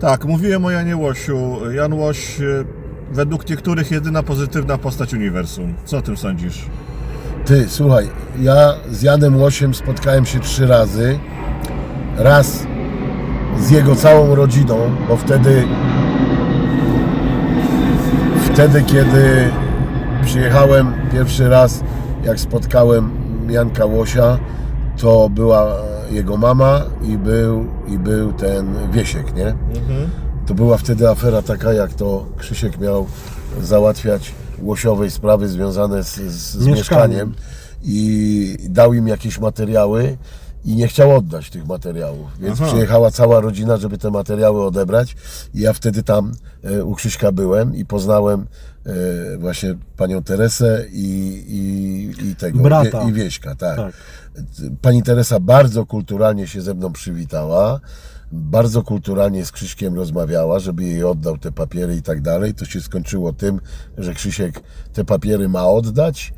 Tak, mówiłem o Janie Łosiu. Jan Łoś, e, według niektórych jedyna pozytywna postać uniwersum. Co o tym sądzisz? Ty, słuchaj, ja z Janem Łosiem spotkałem się trzy razy. Raz z jego całą rodziną, bo wtedy wtedy, kiedy przyjechałem pierwszy raz, jak spotkałem Janka Łosia, to była jego mama i był, i był ten Wiesiek, nie? To była wtedy afera taka, jak to Krzysiek miał załatwiać łosiowej sprawy związane z, z, z Mieszkaniem. i dał im jakieś materiały i nie chciał oddać tych materiałów. Więc Aha. przyjechała cała rodzina, żeby te materiały odebrać. I ja wtedy tam e, u Krzyśka byłem i poznałem właśnie panią Teresę i, i, i tego Brata. I Wieśka, tak. Tak. Pani Teresa bardzo kulturalnie się ze mną przywitała. Bardzo kulturalnie z Krzyśkiem rozmawiała, żeby jej oddał te papiery i tak dalej. To się skończyło tym, że Krzysiek te papiery ma oddać,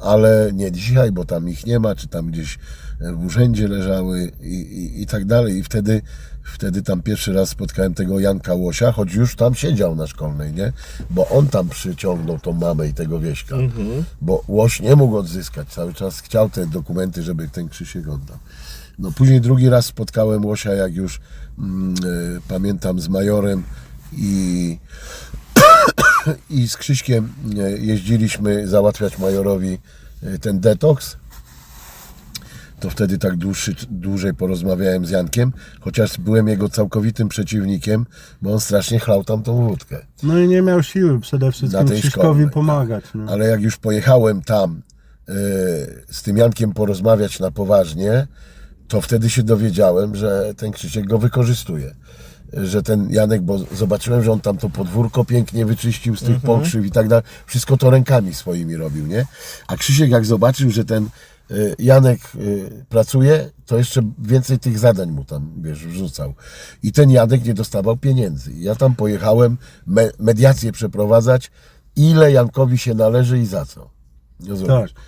ale nie dzisiaj, bo tam ich nie ma, czy tam gdzieś w urzędzie leżały i, i, i tak dalej. I wtedy, wtedy tam pierwszy raz spotkałem tego Janka Łosia, choć już tam siedział na szkolnej, nie? Bo on tam przyciągnął tą mamę i tego Wieśka. Bo Łoś nie mógł odzyskać. Cały czas chciał te dokumenty, żeby ten Krzysiek oddał. No później drugi raz spotkałem Łosia, jak już mm, e, pamiętam z Majorem i, i z Krzyśkiem e, jeździliśmy załatwiać Majorowi e, ten detoks. To wtedy tak dłuższy, dłużej porozmawiałem z Jankiem, chociaż byłem jego całkowitym przeciwnikiem, bo on strasznie chlał tam tą wódkę. No i nie miał siły przede wszystkim Krzyśkowi szkolnej, pomagać. No. Ale jak już pojechałem tam e, z tym Jankiem porozmawiać na poważnie, to wtedy się dowiedziałem, że ten Krzysiek go wykorzystuje. Że ten Janek, bo zobaczyłem, że on tam to podwórko pięknie wyczyścił z tych pokrzyw i tak dalej. Wszystko to rękami swoimi robił, nie? A Krzysiek jak zobaczył, że ten e, Janek e, pracuje, to jeszcze więcej tych zadań mu tam, wiesz, wrzucał. I ten Janek nie dostawał pieniędzy. Ja tam pojechałem me, mediację przeprowadzać, ile Jankowi się należy i za co. Rozumiesz? Tak.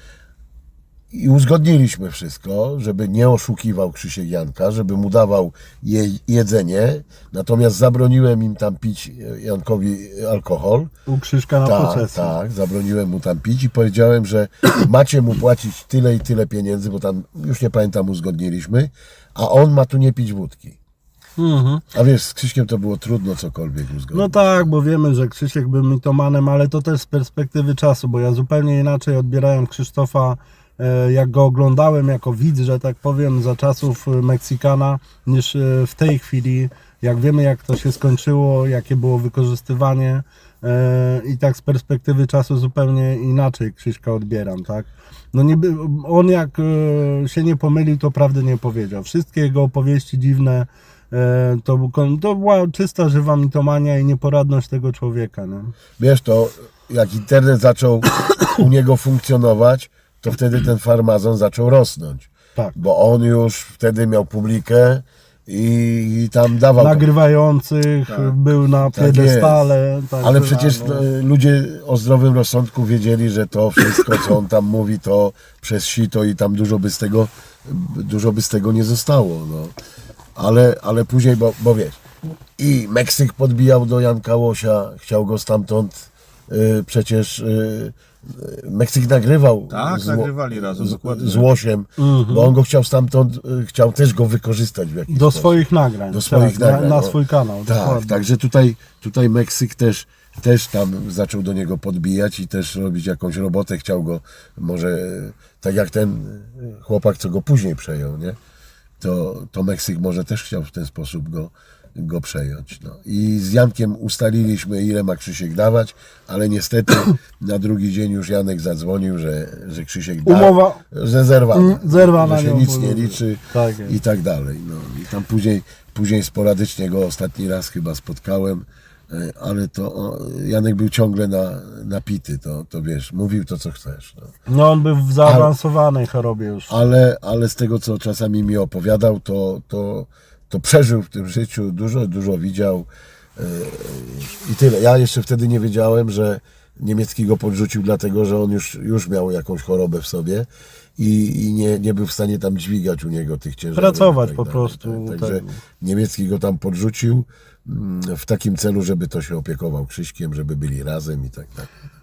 I uzgodniliśmy wszystko, żeby nie oszukiwał Krzysiek Janka, żeby mu dawał jej jedzenie, natomiast zabroniłem im tam pić e, Jankowi alkohol. U Krzyśka na Tak, tak, zabroniłem mu tam pić i powiedziałem, że macie mu płacić tyle i tyle pieniędzy, bo tam już nie pamiętam, uzgodniliśmy, a on ma tu nie pić wódki. Mhm. A wiesz, z Krzyśkiem to było trudno cokolwiek uzgodnić. No tak, bo wiemy, że Krzysiek był mitomanem, ale to też z perspektywy czasu, bo ja zupełnie inaczej odbierałem Krzysztofa, e, jak go oglądałem jako widz, że tak powiem, za czasów e, Meksykana, niż e, w tej chwili, jak wiemy, jak to się skończyło, jakie było wykorzystywanie e, i tak z perspektywy czasu zupełnie inaczej Krzyśka odbieram, tak? No niby, on jak e, się nie pomylił, to prawdy nie powiedział. Wszystkie jego opowieści dziwne, E, To, to była czysta, żywa mitomania i nieporadność tego człowieka. Nie? Wiesz, to jak internet zaczął u niego funkcjonować, to wtedy ten farmazon zaczął rosnąć. Tak. Bo on już wtedy miał publikę i, tam dawał. Nagrywających, był na Tak piedestale. tak Ale że- przecież no. e, ludzie o zdrowym rozsądku wiedzieli, że to wszystko, co on tam mówi, to przez sito i tam dużo by z tego, dużo by z tego nie zostało. No. Ale, ale później, bo, bo wiesz, i Meksyk podbijał do Janka Łosia, chciał go stamtąd y, przecież y, Meksyk nagrywał Tak, z, nagrywali razem, z, dokładnie. z Łosiem, bo on go chciał stamtąd, y, chciał też go wykorzystać w jakiś Do sposób. swoich nagrań. Do swoich tak, nagrań, Na, na swój kanał. Tak, dokładnie. także tutaj, tutaj Meksyk też, też tam zaczął do niego podbijać i też robić jakąś robotę. Chciał go może, tak jak ten e, chłopak, co go później przejął, nie? To, to Meksyk może też chciał w ten sposób go, go przejąć. No. I z Jankiem ustaliliśmy, ile ma Krzysiek dawać, ale niestety na drugi dzień już Janek zadzwonił, że, że Krzysiek da, Umowa- że zerwana, zerwana, że się nic nie liczy Tak i tak dalej. No. I tam później, później sporadycznie go ostatni raz chyba spotkałem, e, ale to Janek był ciągle na, napity, to, to wiesz, mówił to co chcesz. No. No on był w zaawansowanej chorobie już. Ale, ale z tego co czasami mi opowiadał, to, to, to przeżył w tym życiu, dużo, dużo widział e, i tyle. Ja jeszcze wtedy nie wiedziałem, że, Niemiecki go podrzucił dlatego, że on już, już miał jakąś chorobę w sobie i, i nie, nie był w stanie tam dźwigać u niego tych ciężarów. Pracować i tak po dalej, prostu, Tak, także tak. Niemiecki go tam podrzucił mm, w takim celu, żeby to się opiekował Krzyśkiem, żeby byli razem i tak dalej.